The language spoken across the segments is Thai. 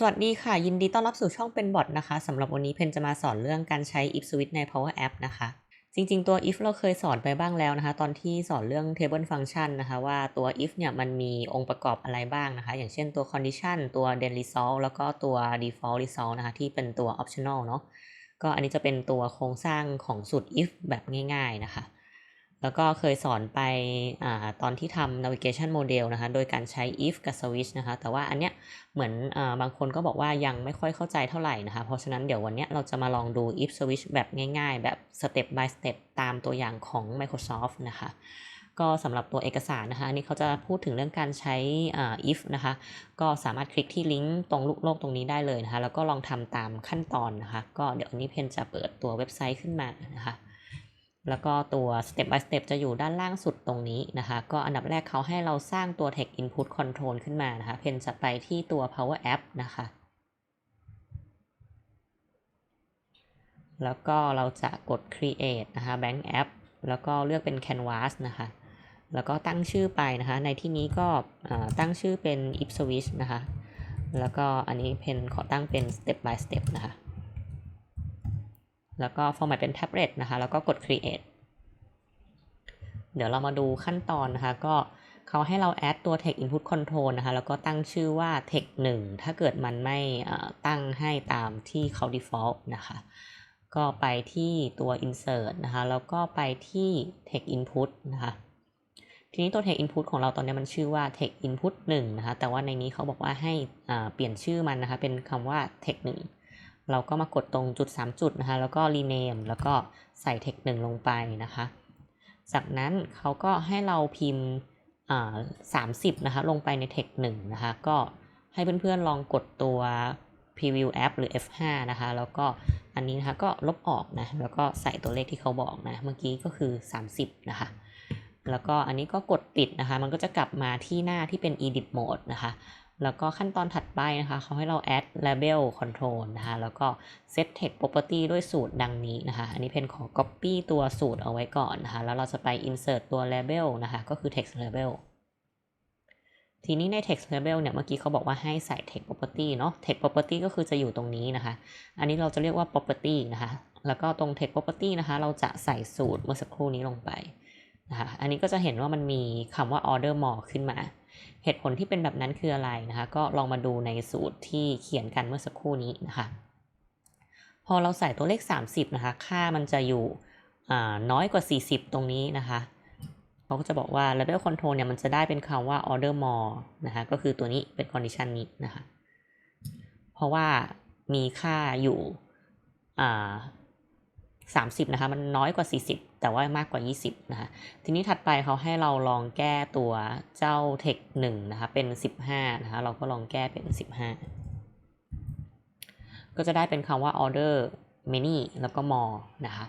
สวัสดีค่ะ ยินดีต้อนรับสู่ช่องเป็นบอทนะคะสำหรับวันนี้เพนจะมาสอนเรื่องการใช้ if switch ใน Power App นะคะ จริง ๆ ตัว if เราเคยสอนไปบ้างแล้วนะคะ ตอนที่สอนเรื่อง table function นะคะ ว่าตัว if เนี่ยมันมีองค์ประกอบอะไรบ้างนะคะ อย่างเช่นตัว condition ตัว then result แล้วก็ตัว default result นะคะ ที่เป็นตัว optional เนาะก็อันนี้จะเป็นตัวโครงสร้างของสูตร if แบบง่าย ๆ นะคะ แล้วก็เคยสอนไปอตอนที่ทำ navigation model นะคะ โดยการใช้ if กับ switch นะคะ แต่ว่าอันเนี้ยเหมือนอบางคนก็บอกว่ายังไม่ค่อยเข้าใจเท่าไหร่นะคะ เพราะฉะนั้นเดี๋ยววันเนี้ยเราจะมาลองดู if switch แบบง่ายๆ แบบ step by step ตามตัวอย่างของ Microsoft นะคะ ก็สำหรับตัวเอกสารนะคะ อันนี้เขาจะพูดถึงเรื่องการใช้ if นะคะ ก็สามารถคลิกที่ลิงก์ตรงลูกโลกตรงนี้ได้เลยนะคะ แล้วก็ลองทำตามขั้นตอนนะคะ ก็เดี๋ยวอันนี้เพนจะเปิดตัวเว็บไซต์ขึ้นมานะคะ แล้วก็ตัว step by step จะอยู่ด้านล่างสุดตรงนี้นะคะ ก็อันดับแรกเขาให้เราสร้างตัว text input control ขึ้นมานะคะ เพนจะไปที่ตัว power app นะคะ แล้วก็เราจะกด create นะคะ bank app แล้วก็เลือกเป็น canvas นะคะ แล้วก็ตั้งชื่อไปนะคะ ในที่นี้ก็ตั้งชื่อเป็น if switch นะคะ แล้วก็อันนี้เพนขอตั้งเป็น step by step นะคะ แล้วก็ format เป็น tablet นะคะ แล้วก็กด create เดี๋ยวเรามาดูขั้นตอนนะคะ ก็เขาให้เรา add ตัว text input control นะคะ แล้วก็ตั้งชื่อว่า text 1 ถ้าเกิดมันไม่ตั้งให้ตามที่เขา default นะคะ ก็ไปที่ตัว insert นะคะ แล้วก็ไปที่ text input นะคะทีนี้ตัว text input ของเราตอนนี้มันชื่อว่า text input 1 นะคะ แต่ว่าในนี้เขาบอกว่าให้เปลี่ยนชื่อมันนะคะ เป็นคำว่า text 1 เราก็มากดตรงจุด 3 จุดนะคะ แล้วก็ rename แล้วก็ใส่ text 1ลงไปนะคะ จากนั้นเขาก็ให้เราพิมพ์สามสิบนะคะ ลงไปใน text 1นะคะ ก็ให้เพื่อนๆลองกดตัว preview app หรือ F5 นะคะ แล้วก็อันนี้นะคะก็ลบออกนะ แล้วก็ใส่ตัวเลขที่เขาบอกนะ เมื่อกี้ก็คือ 30 นะคะ แล้วก็อันนี้ก็กดปิดนะคะ มันก็จะกลับมาที่หน้าที่เป็น edit mode นะคะ แล้วก็ขั้นตอนถัดไปนะคะเขาให้เรา add label control นะคะ แล้วก็ set text property ด้วยสูตรดังนี้นะคะ อันนี้เพนขอ copy ตัวสูตรเอาไว้ก่อนนะคะ แล้วเราจะไป insert ตัว label นะคะ ก็คือ text label ทีนี้ใน text label เนี่ย เมื่อกี้เขาบอกว่าให้ใส่ text property เนาะ text property ก็คือจะอยู่ตรงนี้นะคะ อันนี้เราจะเรียกว่า property นะคะ แล้วก็ตรง text property นะคะ เราจะใส่สูตรเมื่อสักครู่นี้ลงไปนะคะ อันนี้ก็จะเห็นว่ามันมีคำว่า order more ขึ้นมา เหตุผลที่เป็นแบบนั้นคืออะไรนะคะ ก็ลองมาดูในสูตรที่เขียนกันเมื่อสักครู่นี้นะคะ พอเราใส่ตัวเลข 30 นะคะ ค่ามันจะอยู่น้อยกว่า 40 ตรงนี้นะคะเขาก็จะบอกว่า level control เนี่ยมันจะได้เป็นคำว่า order more นะคะก็คือตัวนี้เป็น condition นี้นะคะ เพราะว่ามีค่าอยู่ 30นะคะมันน้อยกว่า 40 แต่ว่ามากกว่า 20นะคะทีนี้ถัดไปเขาให้เราลองแก้ตัวเจ้า text 1นะคะเป็น 15นะคะเราก็ลองแก้เป็น 15 ก็จะได้เป็นคำว่า order many แล้วก็ more นะคะ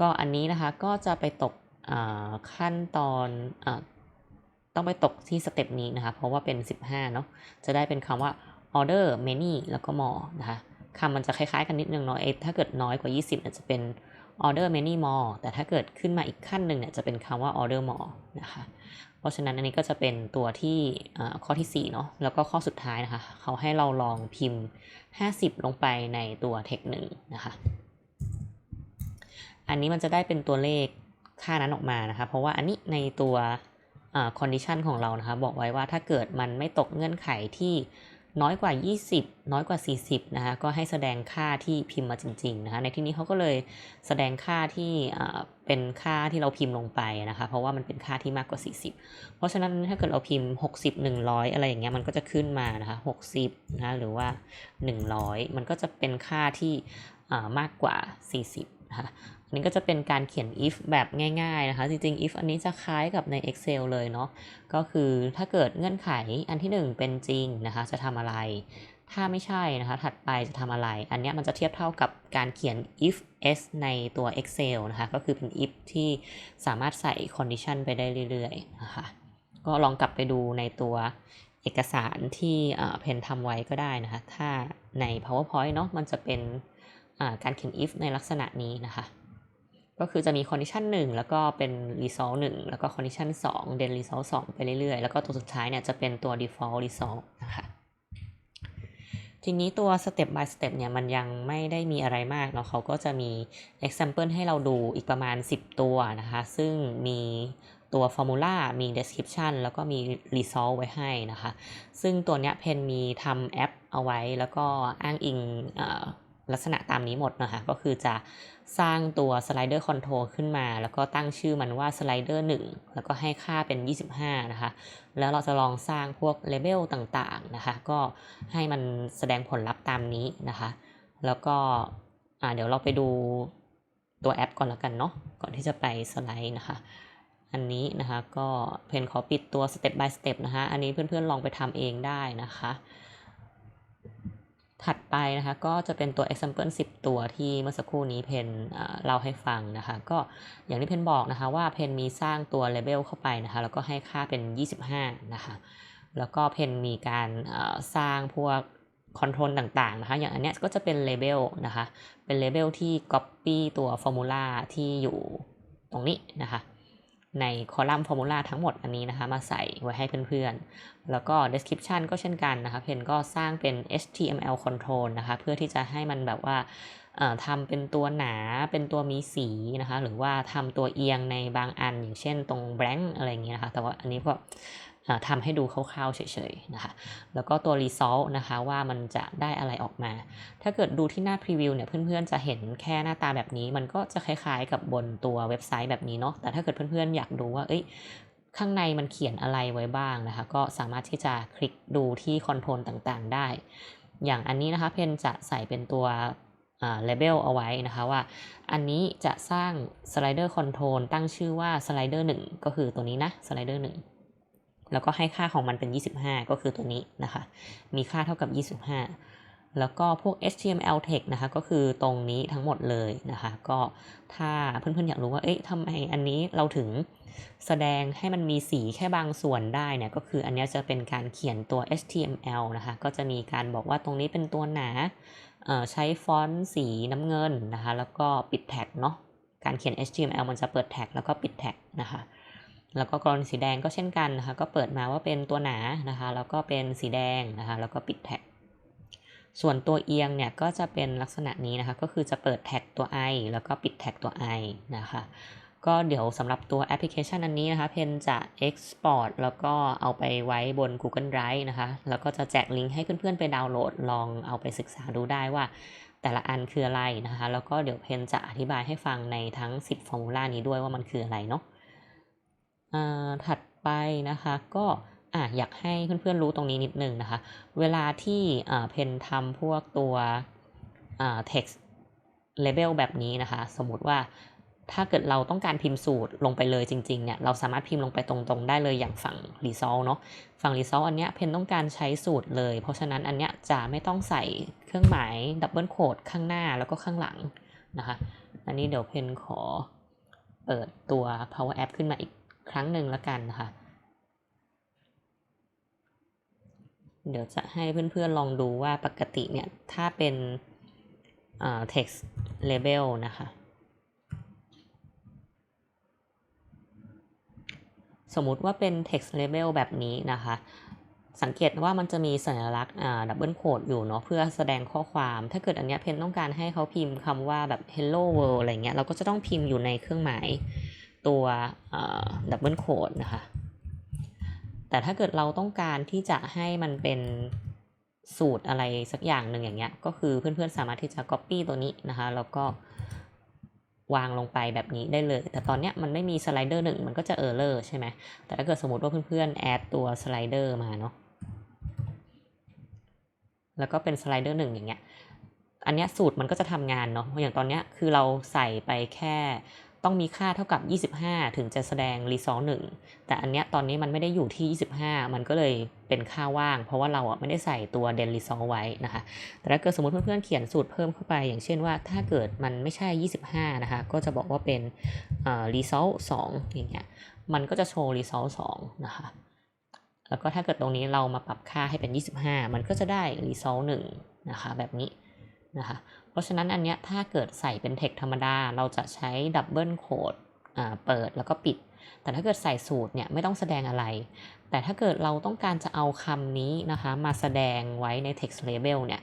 ก็อันนี้นะคะก็จะไปตกขั้นตอนอต้องไปตกที่สเต็ปนี้นะคะเพราะว่าเป็น 15เนาะจะได้เป็นคำว่า order many แล้วก็ more นะคะ คำมันจะคล้ายๆกันนิดนึงเนาะถ้าเกิดน้อยกว่า 20เนี่ยจะเป็น order many more แต่ถ้าเกิดขึ้นมาอีกขั้นหนึ่งเนี่ยจะเป็นคำว่า order more นะคะ เพราะฉะนั้นอันนี้ก็จะเป็นตัวที่ข้อที่4เนาะ แล้วก็ข้อสุดท้ายนะคะ เขาให้เราลองพิมพ์ 50 ลงไปในตัว text 1นะคะ อันนี้มันจะได้เป็นตัวเลขค่านั้นออกมานะคะ เพราะว่าอันนี้ในตัว condition ของเรานะคะ บอกไว้ว่าถ้าเกิดมันไม่ตกเงื่อนไขที่ น้อยกว่า 20 น้อยกว่า 40 นะคะก็ให้แสดงค่าที่พิมพ์มาจริงๆนะคะในที่นี้เขาก็เลยแสดงค่าที่เป็นค่าที่เราพิมพ์ลงไปนะคะเพราะว่ามันเป็นค่าที่มากกว่า 40 เพราะฉะนั้นถ้าเกิดเราพิมพ์ 60 100 อะไรอย่างเงี้ยมันก็จะขึ้นมานะคะ60นะหรือว่า 100 มันก็จะเป็นค่าที่มากกว่า 40นะคะ อันนี้ก็จะเป็นการเขียน if แบบง่ายๆนะคะ จริงๆ if อันนี้จะคล้ายกับใน Excel เลยเนาะ ก็คือถ้าเกิดเงื่อนไขอันที่ 1 เป็นจริงนะคะ จะทำอะไร ถ้าไม่ใช่นะคะ ถัดไปจะทำอะไร อันนี้มันจะเทียบเท่ากับการเขียน if s ในตัว Excel นะคะ ก็คือเป็น if ที่สามารถใส่ condition ไปได้เรื่อยๆนะคะ ก็ลองกลับไปดูในตัวเอกสารที่เพนทำไว้ก็ได้นะคะ ถ้าใน powerpoint เนาะ มันจะเป็นการเขียน if ในลักษณะนี้นะคะ ก็คือจะมี condition 1 แล้วก็เป็น result 1 แล้วก็ condition 2 then result 2 ไปเรื่อยๆ แล้วก็ตัวสุดท้ายเนี่ยจะเป็นตัว default result นะคะทีนี้ตัว step by step เนี่ยมันยังไม่ได้มีอะไรมากเนาะเขาก็จะมี example ให้เราดูอีกประมาณ 10 ตัวนะคะ ซึ่งมีตัว formula มี description แล้วก็มี result ไว้ให้นะคะ ซึ่งตัวเนี้ยเพนมีทำแอปเอาไว้แล้วก็อ้างอิงอลักษณะตามนี้หมดนะคะ ก็คือจะ สร้างตัว slider control ขึ้นมา แล้วก็ตั้งชื่อมันว่า slider 1แล้วก็ให้ค่าเป็น 25 นะคะ แล้วเราจะลองสร้างพวก label ต่างๆนะคะ ก็ให้มันแสดงผลลัพธ์ตามนี้นะคะ แล้วก็เดี๋ยวเราไปดูตัวแอปก่อนแล้วกันเนาะ ก่อนที่จะไปสไลด์นะคะ อันนี้นะคะก็เพนขอปิดตัว step by step นะคะ อันนี้เพื่อนๆลองไปทำเองได้นะคะ ถัดไปนะคะก็จะเป็นตัว example 10 ตัวที่เมื่อสักครู่นี้เพนเล่าให้ฟังนะคะ ก็อย่างที่เพนบอกนะคะว่าเพนมีสร้างตัว label เข้าไปนะคะ แล้วก็ให้ค่าเป็น 25 นะคะ แล้วก็เพนมีการสร้างพวกคอนโทรลต่างๆนะคะ อย่างอันเนี้ยก็จะเป็น label นะคะ เป็น label ที่ copy ตัว formula ที่อยู่ตรงนี้นะคะ ในคอลัมน์ฟอร์มูลาทั้งหมดอันนี้นะคะ มาใส่ไว้ให้เพื่อนๆ แล้วก็ description ก็เช่นกันนะคะเพนก็สร้างเป็น HTML control นะคะ เพื่อที่จะให้มันแบบว่าทำเป็นตัวหนาเป็นตัวมีสีนะคะ หรือว่าทำตัวเอียงในบางอัน อย่างเช่นตรง blank อะไรอย่างเงี้ยนะคะ แต่ว่าอันนี้ก็ ทำให้ดูคร่าวๆเฉยๆนะคะ แล้วก็ตัว result นะคะว่ามันจะได้อะไรออกมา ถ้าเกิดดูที่หน้าพรีวิวเนี่ยเพื่อนๆจะเห็นแค่หน้าตาแบบนี้ มันก็จะคล้ายๆกับบนตัวเว็บไซต์แบบนี้เนาะ แต่ถ้าเกิดเพื่อนๆอยากดูว่า เอ้ยข้างในมันเขียนอะไรไว้บ้างนะคะ ก็สามารถที่จะคลิกดูที่คอนโทรลต่างๆได้ อย่างอันนี้นะคะเพนจะใส่เป็นตัวอ่า label เอาไว้นะคะว่า อันนี้จะสร้าง slider control ตั้งชื่อว่า slider 1ก็คือตัวนี้นะ slider 1 แล้วก็ให้ค่าของมันเป็น 25 ก็คือตัวนี้นะคะ มีค่าเท่ากับ 25 แล้วก็พวก HTML text นะคะ ก็คือตรงนี้ทั้งหมดเลยนะคะ ก็ถ้าเพื่อนๆอยากรู้ว่า เอ๊ะทำไมอันนี้เราถึงแสดงให้มันมีสีแค่บางส่วนได้เนี่ย ก็คืออันนี้จะเป็นการเขียนตัว HTML นะคะ ก็จะมีการบอกว่าตรงนี้เป็นตัวหนาเอ่อใช้ฟอนต์สีน้ำเงินนะคะ แล้วก็ปิดแท็กเนาะ การเขียน HTML มันจะเปิดแท็กแล้วก็ปิดแท็กนะคะ แล้วก็กรณีสีแดงก็เช่นกันนะคะ ก็เปิดมาว่าเป็นตัวหนานะคะ แล้วก็เป็นสีแดงนะคะ แล้วก็ปิดแท็ก ส่วนตัวเอียงเนี่ยก็จะเป็นลักษณะนี้นะคะ ก็คือจะเปิดแท็กตัว i แล้วก็ปิดแท็กตัว i นะคะ ก็เดี๋ยวสำหรับตัวแอปพลิเคชันอันนี้นะคะ เพนจะ export แล้วก็เอาไปไว้บน Google Drive นะคะ แล้วก็จะแจกลิงก์ให้เพื่อนๆไปดาวน์โหลด ลองเอาไปศึกษาดูได้ว่าแต่ละอันคืออะไรนะคะ แล้วก็เดี๋ยวเพนจะอธิบายให้ฟังในทั้ง 10ฟอร์มูลานี้ด้วยว่ามันคืออะไรเนาะ ถัดไปนะคะก็อะอยากให้เพื่อนๆรู้ตรงนี้นิดนึงนะคะ เวลาที่เพนทำพวกตัว text label แบบนี้นะคะ สมมติว่าถ้าเกิดเราต้องการพิมพ์สูตรลงไปเลยจริงๆเนี่ยเราสามารถพิมพ์ลงไปตรงๆ ได้เลยอย่างฝั่ง result เนาะฝั่ง result อันเนี้ยเพนต้องการใช้สูตรเลย เพราะฉะนั้นอันเนี้ยจะไม่ต้องใส่เครื่องหมายดับเบิลโคดข้างหน้าแล้วก็ข้างหลังนะคะ อันนี้เดี๋ยวเพนขอเปิดตัว power app ขึ้นมาอีก ครั้งหนึ่งล้วกันนะคะเดี๋ยวจะให้เพื่อนๆลองดูว่าปกติเนี่ย ถ้าเป็น text label นะคะ สมมุติว่าเป็น text label แบบนี้นะคะ สังเกตว่ามันจะมีสัญลักษณ์ดับเบิลโคดอยู่เนาะเพื่อแสดงข้อความ ถ้าเกิดอันเนี้ยเพนต้องการให้เขาพิมพ์คำว่าแบบ hello world อะไรเงี้ย เราก็จะต้องพิมพ์อยู่ในเครื่องหมาย ตัวดับเบิลโคดนะคะ แต่ถ้าเกิดเราต้องการที่จะให้มันเป็นสูตรอะไรสักอย่างหนึ่งอย่างเงี้ย ก็คือเพื่อนๆสามารถที่จะ Copy ตัวนี้นะคะ แล้วก็วางลงไปแบบนี้ได้เลย แต่ตอนเนี้ยมันไม่มีสไลเดอร์หนึ่งมันก็จะเออร์เลอร์ใช่ไหม แต่ถ้าเกิดสมมติว่าเพื่อนๆแอดตัวสไลเดอร์มาเนาะ แล้วก็เป็นสไลเดอร์หนึ่งอย่างเงี้ย อันเนี้ยสูตรมันก็จะทำงานเนาะ อย่างตอนเนี้ยคือเราใส่ไปแค่ ต้องมีค่าเท่ากับ 25 ถึงจะแสดง result 1แต่อันเนี้ยตอนนี้มันไม่ได้อยู่ที่ 25 มันก็เลยเป็นค่าว่าง เพราะว่าเราอะไม่ได้ใส่ตัว den result ไว้นะคะแต่ถ้าเกิดสมมติเพื่อนๆเขียนสูตรเพิ่มเข้าไป อย่างเช่นว่าถ้าเกิดมันไม่ใช่ 25 นะคะ ก็จะบอกว่าเป็น result 2อย่างเงี้ยมันก็จะโชว์ result 2นะคะแล้วก็ถ้าเกิดตรงนี้เรามาปรับค่าให้เป็น 25 มันก็จะได้ result 1นะคะแบบนี้นะคะ ราะฉะนั้นอันเนี้ยถ้าเกิดใส่เป็น text ธรรมดา เราจะใช้ดับเบิลโคดเปิดแล้วก็ปิด แต่ถ้าเกิดใส่สูตรเนี่ยไม่ต้องแสดงอะไร แต่ถ้าเกิดเราต้องการจะเอาคำนี้นะคะมาแสดงไว้ใน text label เนี่ย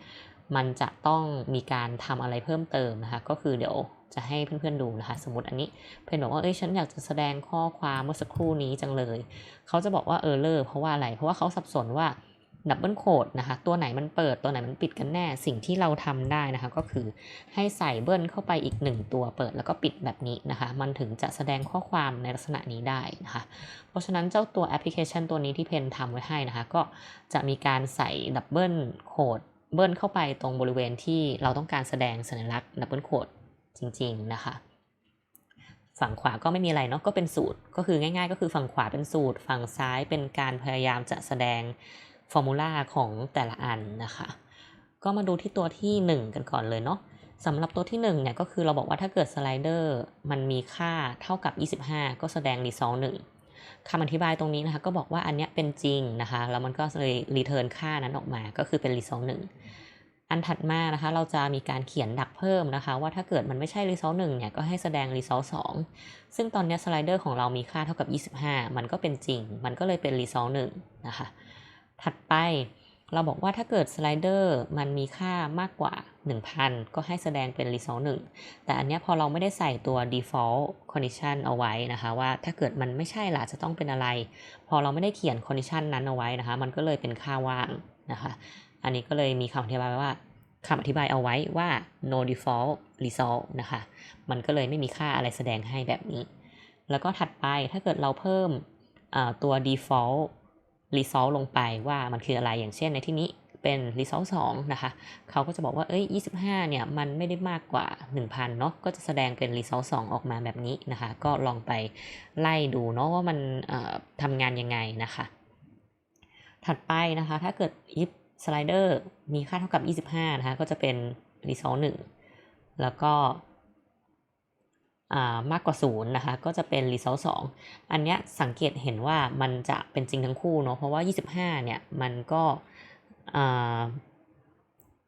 มันจะต้องมีการทำอะไรเพิ่มเติมนะคะ ก็คือเดี๋ยวจะให้เพื่อนๆดูนะคะ สมมติอันนี้เพนบอกว่าเอ้ยฉันอยากจะแสดงข้อความเมื่อสักครู่นี้จังเลย เขาจะบอกว่าเออเลอร์เพราะว่าอะไร เพราะว่าเขาสับสนว่า ดับเบิลโคดนะคะ ตัวไหนมันเปิดตัวไหนมันปิดกันแน่ สิ่งที่เราทำได้นะคะ ก็คือให้ใส่เบิ้ลเข้าไปอีกหนึ่งตัวเปิดแล้วก็ปิดแบบนี้นะคะ มันถึงจะแสดงข้อความในลักษณะนี้ได้นะคะ เพราะฉะนั้นเจ้าตัวแอปพลิเคชันตัวนี้ที่เพนทำไว้ให้นะคะ ก็จะมีการใส่ดับเบิลโคดเบิ้ลเข้าไปตรงบริเวณที่เราต้องการแสดงสัญลักษณ์ดับเบิลโคดจริง ๆ นะคะฝั่งขวาก็ไม่มีอะไรเนาะก็เป็นสูตรก็คือง่าย ๆ ก็คือฝั่งขวาเป็นสูตร ฝั่งซ้ายเป็นการพยายามจะแสดง ฟอร์มูลาของแต่ละอันนะคะ ก็มาดูที่ตัวที่ 1 กันก่อนเลยเนาะสำหรับตัวที่1เนี่ยก็คือเราบอกว่าถ้าเกิดสไลเดอร์มันมีค่าเท่ากับ 25 ก็แสดง result 1คำอธิบายตรงนี้นะคะก็บอกว่าอันเนี้ยเป็นจริงนะคะ แล้วมันก็เลยรีเทิร์นค่านั้นออกมาก็คือเป็น result 1อันถัดมานะคะเราจะมีการเขียนดักเพิ่มนะคะ ว่าถ้าเกิดมันไม่ใช่ result 1เนี่ยก็ให้แสดง result 2 ซึ่งตอนนี้สไลเดอร์ของเรามีค่าเท่ากับ 25 มันก็เป็นจริง มันก็เลยเป็น result 1นะคะ ถัดไปเราบอกว่าถ้าเกิดสไลเดอร์มันมีค่ามากกว่า 1,000 ก็ให้แสดงเป็น result 1 แต่อันนี้พอเราไม่ได้ใส่ตัว default condition เอาไว้นะคะ ว่าถ้าเกิดมันไม่ใช่ล่ะจะต้องเป็นอะไร พอเราไม่ได้เขียน condition นั้นเอาไว้นะคะ มันก็เลยเป็นค่าว่างนะคะ อันนี้ก็เลยมีคำอธิบายว้ว่าคำอธิบายเอาไว้ว่า no default result นะคะ มันก็เลยไม่มีค่าอะไรแสดงให้แบบนี้ แล้วก็ถัดไปถ้าเกิดเราเพิ่มตัว default result ลงไปว่ามันคืออะไรอย่างเช่นในที่นี้เป็น result 2นะคะ เขาก็จะบอกว่า เอ้ย 25 เนี่ย มันไม่ได้มากกว่า 1,000 เนาะ ก็จะแสดงเป็น result 2 ออกมาแบบนี้นะคะ ก็ลองไปไล่ดูเนาะว่ามันทำงานยังไงนะคะ ถัดไปนะคะ ถ้าเกิด if slider มีค่าเท่ากับ 25 นะคะ ก็จะเป็น result 1 แล้วก็ มากกว่า0นะคะก็จะเป็น result 2 อันนี้สังเกตเห็นว่ามันจะเป็นจริงทั้งคู่เนาะเพราะว่า 25 เนี่ยมันก็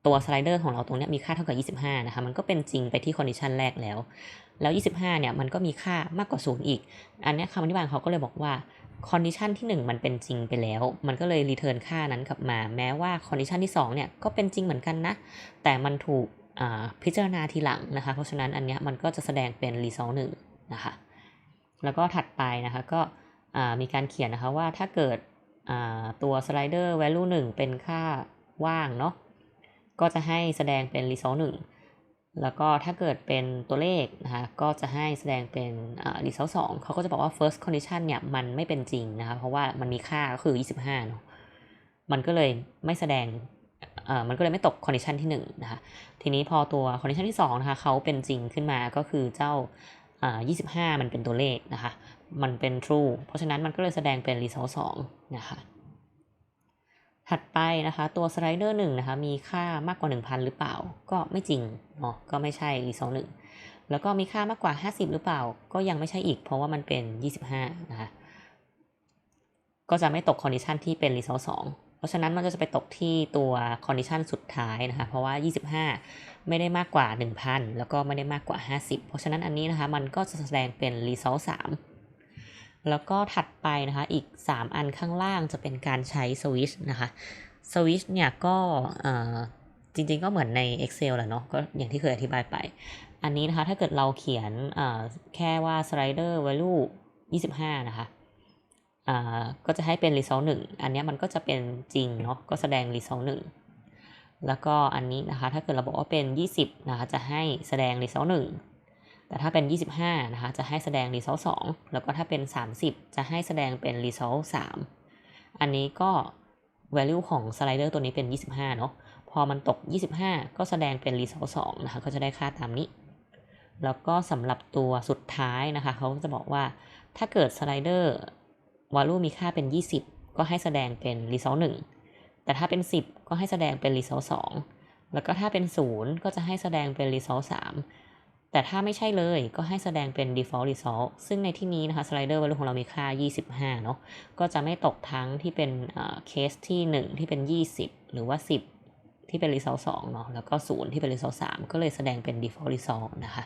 ตัวสไลเดอร์ของเราตรงนี้มีค่าเท่ากับ 25 นะคะ มันก็เป็นจริงไปที่คอนดิชันแรกแล้ว แล้ว 25 เนี่ย มันก็มีค่ามากกว่า 0 อีก อันนี้คำอธิบายเขาก็เลยบอกว่าคอนดิชันที่ 1 มันเป็นจริงไปแล้ว มันก็เลยรีเทิร์นค่านั้นกลับมา แม้ว่าคอนดิชันที่ 2 เนี่ย ก็เป็นจริงเหมือนกันนะ แต่มันถูก พิจารณาทีหลังนะคะ เพราะฉะนั้นอันนี้มันก็จะแสดงเป็น result 1นะคะ แล้วก็ถัดไปนะคะก็มีการเขียนนะคะว่าถ้าเกิดตัว slider value 1 เป็นค่าว่างเนาะก็จะให้แสดงเป็น result 1 แล้วก็ถ้าเกิดเป็นตัวเลขนะคะก็จะให้แสดงเป็น result 2 เขาก็จะบอกว่า first condition เนี่ยมันไม่เป็นจริงนะคะเพราะว่ามันมีค่าก็คือ 25เนาะมันก็เลยไม่แสดง มันก็เลยไม่ตกคอนดิชันที่1นะคะทีนี้พอตัวคอนดิชันที่2นะคะเขาเป็นจริงขึ้นมาก็คือเจ้า 25 มันเป็นตัวเลขนะคะ มันเป็น true เพราะฉะนั้นมันก็เลยแสดงเป็น result 2นะคะถัดไปนะคะ ตัวสไลเดอร์1นะคะมีค่ามากกว่า 1,000 หรือเปล่า ก็ไม่จริงเนาะก็ไม่ใช่ result 1แล้วก็มีค่ามากกว่า 50 หรือเปล่า ก็ยังไม่ใช่อีก เพราะว่ามันเป็น 25 นะคะก็จะไม่ตกคอนดิชันที่เป็น result 2 ราะฉะนั้นมันก็จะไปตกที่ตัวคอนดิชันสุดท้ายนะคะ เพราะว่า 25 ไม่ได้มากกว่า 1,000 แล้วก็ไม่ได้มากกว่า 50 เพราะฉะนั้นอันนี้นะคะ มันก็จะแสดงเป็น result 3 แล้วก็ถัดไปนะคะ อีก 3 อันข้างล่างจะเป็นการใช้ switch นะคะ switch เนี่ยก็จริงๆก็เหมือนใน Excel แหละเนาะ ก็อย่างที่เคยอธิบายไป อันนี้นะคะ ถ้าเกิดเราเขียนแค่ว่า slider value 25 นะคะ ก็จะให้เป็น result 1 อันนี้มันก็จะเป็นจริงเนาะก็แสดง result 1 แล้วก็อันนี้นะคะถ้าเกิดเราบอกว่าเป็น 20นะคะจะให้แสดง result 1 แต่ถ้าเป็น 25นะคะจะให้แสดง result 2 แล้วก็ถ้าเป็น 30 จะให้แสดงเป็น result 3 อันนี้ก็ value ของสไลเดอร์ตัวนี้เป็น 25เนาะพอมันตก 25 ก็แสดงเป็น result 2นะคะก็จะได้ค่าตามนี้แล้วก็สำหรับตัวสุดท้ายนะคะเขาจะบอกว่าถ้าเกิดสไลเดอร์ value มีค่าเป็น 20 ก็ให้แสดงเป็น result 1 แต่ถ้าเป็น 10 ก็ให้แสดงเป็น result 2 แล้วก็ถ้าเป็น 0 ก็จะให้แสดงเป็น result 3 แต่ถ้าไม่ใช่เลยก็ให้แสดงเป็น default result ซึ่งในที่นี้นะคะ slider value ของเรามีค่า 25 เนาะก็จะไม่ตกทั้งที่เป็นเคสที่ 1 ที่เป็น 20 หรือว่า 10 ที่เป็น result 2เนาะแล้วก็0ที่เป็น result 3ก็เลยแสดงเป็น default result นะคะ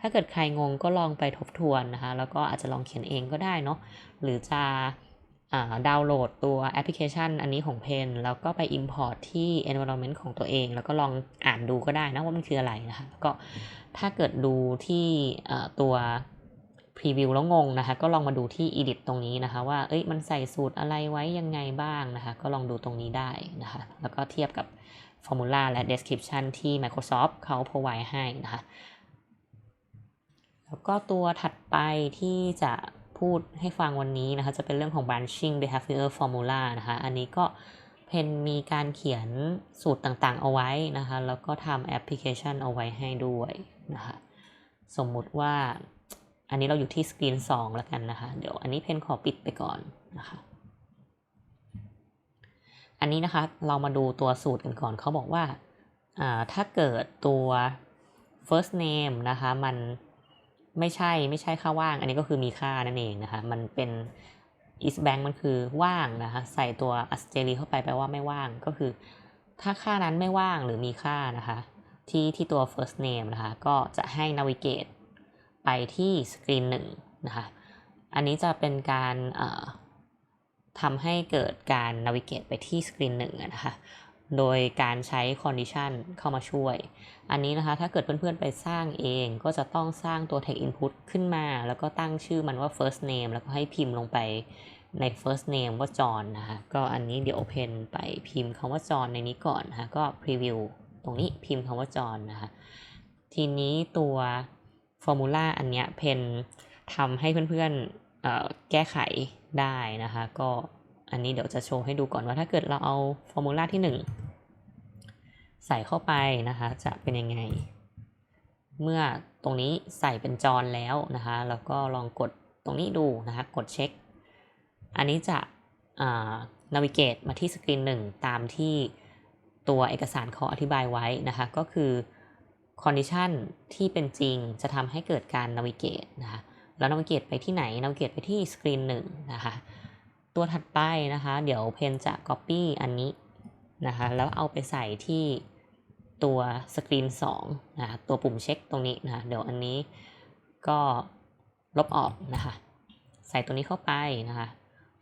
ถ้าเกิดใครงงก็ลองไปทบทวนนะคะ แล้วก็อาจจะลองเขียนเองก็ได้เนาะหรือจะดาวน์โหลดตัวแอปพลิเคชันอันนี้ของเพนแล้วก็ไป Import ที่ environment ของตัวเอง แล้วก็ลองอ่านดูก็ได้นะว่ามันคืออะไรนะคะ ก็ถ้าเกิดดูที่เอ่ อตัว preview แล้วงงนะคะก็ลองมาดูที่ edit ตรงนี้นะคะว่าเอ้ยมันใส่สูตรอะไรไว้ยังไงบ้างนะคะก็ลองดูตรงนี้ได้นะคะแล้วก็เทียบกับ formula และ description ที่ Microsoft เขา provide ให้นะคะแล้วก็ตัวถัดไปที่จะพูดให้ฟังวันนี้นะคะจะเป็นเรื่องของ branching behavior formula นะคะอันนี้ก็เพนมีการเขียนสูตรต่างๆเอาไว้นะคะแล้วก็ทำแอปพลิเคชันเอาไว้ให้ด้วยนะคะสมมุติว่า อันนี้เราอยู่ที่สกรีน2แล้วกันนะคะ เดี๋ยวอันนี้เพนขอปิดไปก่อนนะคะ อันนี้นะคะเรามาดูตัวสูตรกันก่อนเขาบอกว่าาถ้าเกิดตัว first name นะคะมันไม่ใช่ไม่ใช่ค่าว่าง อันนี้ก็คือมีค่านั่นเองนะคะ มันเป็น is bank มันคือว่างนะคะใส่ตัว a s t e r i เข้าไปแปลว่าไม่ว่างก็คือ ถ้าค่านั้นไม่ว่างหรือมีค่านะคะ ที่ที่ตัว first name นะคะ ก็จะให้ navigate ไปที่สกรีนหนึ่งนะคะ อันนี้จะเป็นการทำให้เกิดการ navigate ไปที่สกรีนหนึ่งนะคะ โดยการใช้ condition เข้ามาช่วย อันนี้นะคะ ถ้าเกิดเพื่อนๆไปสร้างเองก็จะต้องสร้างตัว text input ขึ้นมา แล้วก็ตั้งชื่อมันว่า first name แล้วก็ให้พิมพ์ลงไปใน first name ว่า John นะคะ ก็อันนี้เดี๋ยว open ไปพิมพ์คำว่า John ในนี้ก่อนนะคะ ก็ preview ตรงนี้พิมพ์คำว่า John นะคะ ทีนี้ตัว formula อันเนี้ยเพนทำให้เพื่อนๆเอ่อแก้ไขได้นะคะ ก็อันนี้เดี๋ยวจะโชว์ให้ดูก่อนว่าถ้าเกิดเราเอา formula ที่ 1 ใส่เข้าไปนะคะ จะเป็นยังไง เมื่อตรงนี้ใส่เป็นจอนแล้วนะคะ แล้วก็ลองกดตรงนี้ดูนะคะ กดเช็ค อันนี้จะนาวิเกตมาที่สกรีนหนึ่งตามที่ตัวเอกสารเขาอธิบายไว้นะคะ ก็คือ คอนดิชันที่เป็นจริงจะทำให้เกิดการนาวิเกตนะคะแล้วนาวิเกตไปที่ไหนนาวิเกตไปที่สกรีนหนึ่งนะคะตัวถัดไปนะคะ เดี๋ยวเพนจะ Copy อันนี้นะคะแล้วเอาไปใส่ที่ตัวสกรีน2นะคะตัวปุ่มเช็คตรงนี้นะะเดี๋ยวอันนี้ก็ลบออกนะคะใส่ตัวนี้เข้าไปนะคะ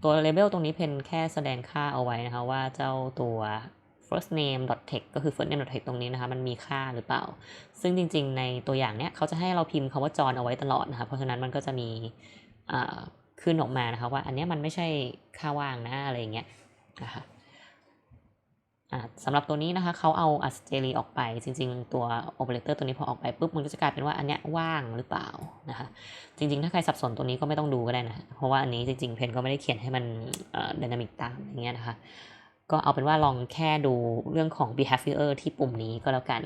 ตัว label ตรงนี้เพนแค่แสดงค่าเอาไว้นะคะว่าเจ้าตัว first name text ก็คือ first name text ตรงนี้นะคะมันมีค่าหรือเปล่า ซึ่งจริง ๆ ในตัวอย่างเนี้ยเขาจะให้เราพิมพ์คาว่าจอนเอาไว้ตลอดนะคะเพราะฉะนั้นมันก็จะมีขึ้นออกมานะคะว่าอันนี้มันไม่ใช่ค่าว่างนะอะไรเงี้ยนะคะสำหรับตัวนี้นะคะเขาเอา a s t e r i ออกไปจริง ๆ ตัว operator ตัวนี้พอออกไปปุ๊บมันก็จะกลายเป็นว่าอันเนี้ยว่างหรือเปล่านะคะจริง ๆ ถ้าใครสับสนตัวนี้ก็ไม่ต้องดูก็ได้นะ เพราะว่าอันนี้จริง ๆ เพนก็ไม่ได้เขียนให้มันดินามิกตามอย่างเงี้ยนะคะ ก็เอาเป็นว่าลองแค่ดูเรื่องของ behavior ที่ปุ่มนี้ก็แล้วกัน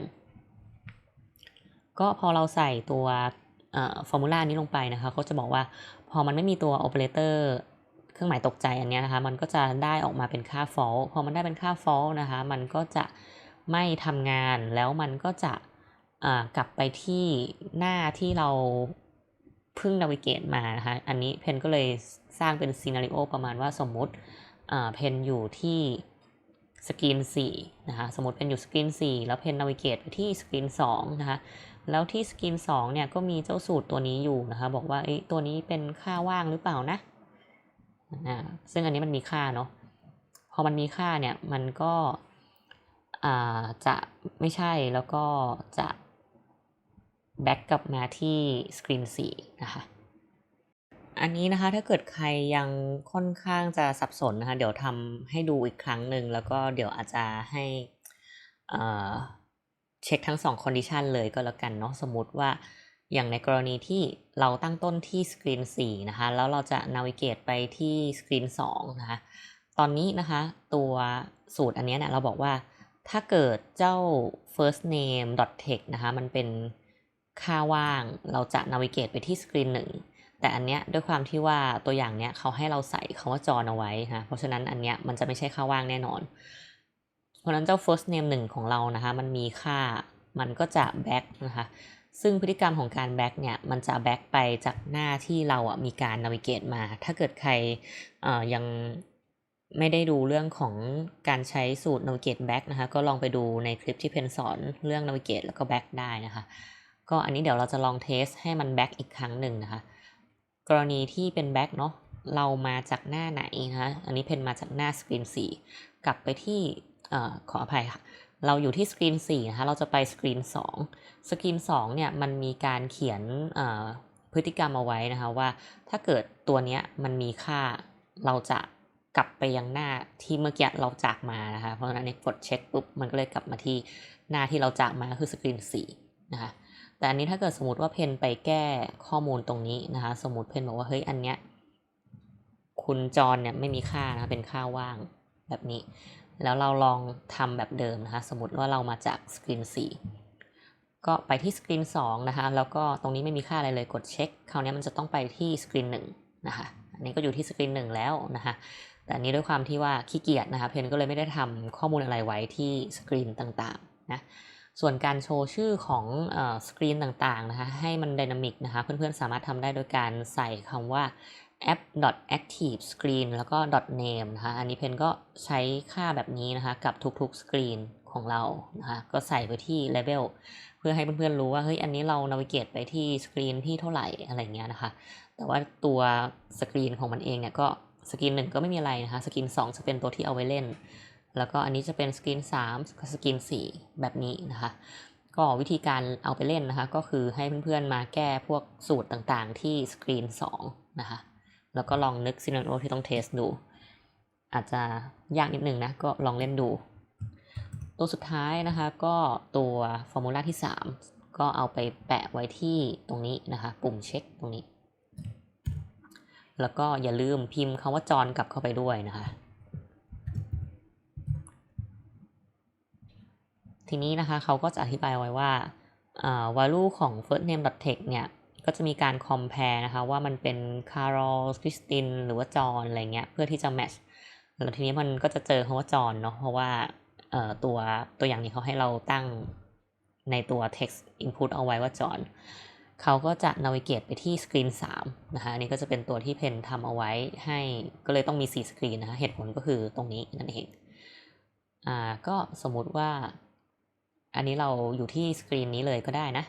ก็พอเราใส่ตัวฟอร์มูลานี้ลงไปนะคะเขาจะบอกว่าพอมันไม่มีตัว operator เครื่องหมายตกใจอันนี้นะคะ มันก็จะได้ออกมาเป็นค่า false พอมันได้เป็นค่า false นะคะ มันก็จะไม่ทำงานแล้วมันก็จะกลับไปที่หน้าที่เราเพิ่งนาวิเกตมานะคะ อันนี้เพนก็เลยสร้างเป็นซีนารีโอประมาณว่าสมมุติเพนอยู่ที่ สกรีน4นะคะสมมติเป็นอยู่สกรีน 4 แล้วเพนนาวิเกตไปที่สกรีน2นะคะแล้วที่สกรีน2เนี่ยก็มีเจ้าสูตรตัวนี้อยู่นะคะบอกว่าตัวนี้เป็นค่าว่างหรือเปล่านะนะซึ่งอันนี้มันมีค่าเนาะพอมันมีค่าเนี่ยมันก็จะไม่ใช่แล้วก็จะแบ็กกลับมาที่สกรีน4นะคะ อันนี้นะคะถ้าเกิดใครยังค่อนข้างจะสับสนนะคะ เดี๋ยวทำให้ดูอีกครั้งหนึ่งแล้วก็เดี๋ยวอาจจะให้เช็คทั้ง2 condition เลยก็แล้วกันเนาะสมมุติว่าอย่างในกรณีที่เราตั้งต้นที่สกรีน4นะคะ แล้วเราจะ navigate ไปที่สกรีน2นะคะ ตอนนี้นะคะ ตัวสูตรอันนี้เนี่ยเราบอกว่าถ้าเกิดเจ้า first name text นะคะ มันเป็นค่าว่างเราจะ navigate ไปที่สกรีน1 แต่อันเนี้ยด้วยความที่ว่าตัวอย่างเนี้ยเขาให้เราใส่คาว่าจอนเอาไว้นะเพราะฉะนั้นอันเนี้ยมันจะไม่ใช่ค่าว่างแน่นอน เพราะนั้นเจ้า first name 1ของเรานะคะมันมีค่ามันก็จะ back นะคะซึ่งพฤติกรรมของการแบ็กเนี่ยมันจะแบ็กไปจากหน้าที่เราอะมีการนาวิเกตมา ถ้าเกิดใครยังไม่ได้ดูเรื่องของการใช้สูตรนาวิเกตแบ็กนะคะก็ลองไปดูในคลิปที่เพนสอนเรื่องนาวิเกตแล้วก็แบ็กได้นะคะ ก็อันนี้เดี๋ยวเราจะลองเทสให้มันแบ็กอีกครั้งหนึ่งนะคะ กรณีที่เป็นแบ็กเนาะเรามาจากหน้าไหนนะคะอันนี้เพนมาจากหน้าสกรีน4 กลับไปที่เออขออภัยค่ะ เราอยู่ที่สกรีน4นะคะเราจะไปสกรีน2 สกรีน2เนี่ยมันมีการเขียนพฤติกรรมเอาไว้นะคะว่าถ้าเกิดตัวเนี้ยมันมีค่าเราจะกลับไปยังหน้าที่เมื่อกี้เราจากมานะคะเพราะฉะนั้นเนี่ยกดเช็คปุ๊บมันก็เลยกลับมาที่หน้าที่เราจากมาคือสกรีน4นะคะ แต่อันนี้ถ้าเกิดสมมติว่าเพนไปแก้ข้อมูลตรงนี้นะคะ สมมติเพนบอกว่าเฮ้ยอันเนี้ยคุณจรเนี่ยไม่มีค่านะเป็นค่าว่างแบบนี้ แล้วเราลองทำแบบเดิมนะคะ สมมติว่าเรามาจากสกรีน4ก็ไปที่สกรีน2นะคะ แล้วก็ตรงนี้ไม่มีค่าอะไรเลยกดเช็ค คราวนี้มันจะต้องไปที่สกรีน1นะคะ อันนี้ก็อยู่ที่สกรีน1แล้วนะคะแต่อันนี้ด้วยความที่ว่าขี้เกียจนะคะ เพนก็เลยไม่ได้ทำข้อมูลอะไรไว้ที่สกรีนต่างๆนะ ส่วนการโชว์ชื่อของสกรีนต่างๆนะคะให้มันดินามิกนะคะเพื่อนๆสามารถทำได้โดยการใส่คำว่า app.active screen แล้วก็ .name นะคะอันนี้เพนก็ใช้ค่าแบบนี้นะคะกับทุกๆสกรีนของเรานะคะก็ใส่ไปที่ level เพื่อให้เพื่อนๆรู้ว่าเฮ้ยอันนี้เรานาวิเกตไปที่สกรีนที่เท่าไหร่อะไรเงี้ยนะคะ แต่ว่าตัวสกรีนของมันเองเนี่ยก็สกรีนหนึ่งก็ไม่มีอะไรนะคะสกรีน2จะเป็นตัวที่เอาไว้เล่น แล้วก็อันนี้จะเป็นสกรีน3กับสกรีน4 แบบนี้นะคะ ก็วิธีการเอาไปเล่นนะคะ ก็คือให้เพื่อนๆมาแก้พวกสูตรต่างๆ ที่สกรีน2นะคะ แล้วก็ลองนึกซีนารโอที่ต้องเทสดู อาจจะยากนิดนึงนะ ก็ลองเล่นดู ตัวสุดท้ายนะคะก็ตัวฟอร์มูลาที่ 3 ก็เอาไปแปะไว้ที่ตรงนี้นะคะ ปุ่มเช็คตรงนี้ แล้วก็อย่าลืมพิมพ์คำว่าจอนกลับเข้าไปด้วยนะคะ ทีนี้นะคะเขาก็จะอธิบายไว้ว่า value ของ first name text เนี่ย ก็จะมีการ compare นะคะ ว่ามันเป็น Carol Christine หรือว่า John อะไรเงี้ย เพื่อที่จะ match แล้วทีนี้มันก็จะเจอคำว่า John เนาะ เพราะว่าตัวตัวอย่างนี้เขาให้เราตั้งในตัว text input เอาไว้ว่า John เขาก็จะ navigate ไปที่สกรีน3นะคะ อันนี้ก็จะเป็นตัวที่เพนทำเอาไว้ให้ก็เลยต้องมี 4 สกรีนนะคะ เหตุผลก็คือตรงนี้นั่นเอง อ่า ก็สมมุติว่า อันนี้เราอยู่ที่สกรีนนี้เลยก็ได้นะ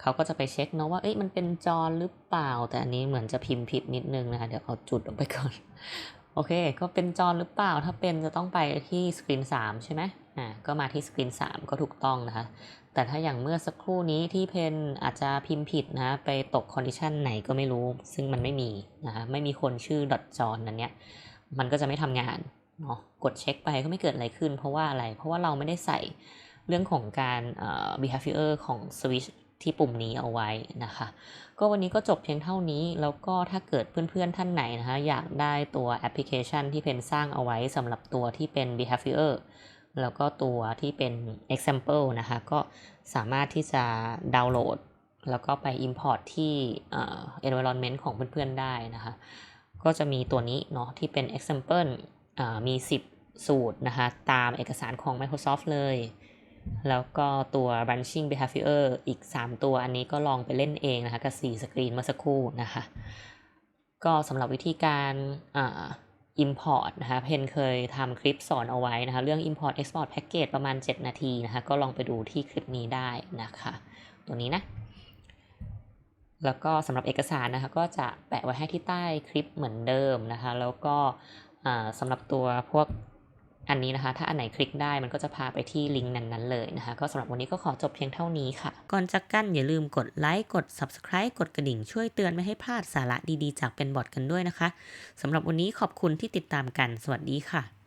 เขาก็จะไปเช็คเนาะว่าเอ้ยมันเป็นจอหรือเปล่า แต่อันนี้เหมือนจะพิมพ์ผิดนิดนึงนะคะ เดี๋ยวเอาจุดออกไปก่อน โอเค ก็เป็นจอหรือเปล่า ถ้าเป็นจะต้องไปที่สกรีน3 ใช่ไหมอ่า ก็มาที่สกรีน3 ก็ถูกต้องนะคะ แต่ถ้าอย่างเมื่อสักครู่นี้ที่เพนอาจจะพิมพ์ผิดนะ ไปตกคอนดิชันไหนก็ไม่รู้ ซึ่งมันไม่มีนะคะ ไม่มีคนชื่อดอทจอนนั้นเนี้ย มันก็จะไม่ทำงาน เนาะกดเช็คไปก็ไม่เกิดอะไรขึ้น เพราะว่าอะไร เพราะว่าเราไม่ได้ใส่เรื่องของการ behavior ของ switch ที่ปุ่มนี้เอาไว้นะคะ ก็วันนี้ก็จบเพียงเท่านี้ แล้วก็ถ้าเกิดเพื่อนๆท่านไหนนะคะ อยากได้ตัวแอปพลิเคชันที่เพนสร้างเอาไว้สำหรับตัวที่เป็น behavior แล้วก็ตัวที่เป็น example นะคะ ก็สามารถที่จะดาวน์โหลด แล้วก็ไป import ที่ environment ของเพื่อนๆได้นะคะ ก็จะมีตัวนี้เนาะที่เป็น example มี 10 สูตรนะคะ ตามเอกสารของ Microsoft เลย แล้วก็ตัว branching behavior อีก 3 ตัวอันนี้ก็ลองไปเล่นเองนะคะ กับ4สกรีนเมื่อสักครู่นะคะ ก็สำหรับวิธีการอ่า import นะคะ เพนเคยทำคลิปสอนเอาไว้นะคะ เรื่อง import export package ประมาณ 7 นาทีนะคะ ก็ลองไปดูที่คลิปนี้ได้นะคะ ตัวนี้นะแล้วก็สำหรับเอกสารนะคะก็จะแปะไว้ให้ที่ใต้คลิปเหมือนเดิมนะคะ แล้วก็ สำหรับตัวพวกอันนี้นะคะ ถ้าอันไหนคลิกได้มันก็จะพาไปที่ลิงก์นั้น ๆ เลยนะคะ ก็สำหรับวันนี้ก็ขอจบเพียงเท่านี้ค่ะ ก่อนจากกันอย่าลืมกดไลค์กด Subscribe กดกระดิ่งช่วยเตือนไม่ให้พลาดสาระดีๆ จากเป็นบอทกันด้วยนะคะสำหรับวันนี้ขอบคุณที่ติดตามกัน สวัสดีค่ะ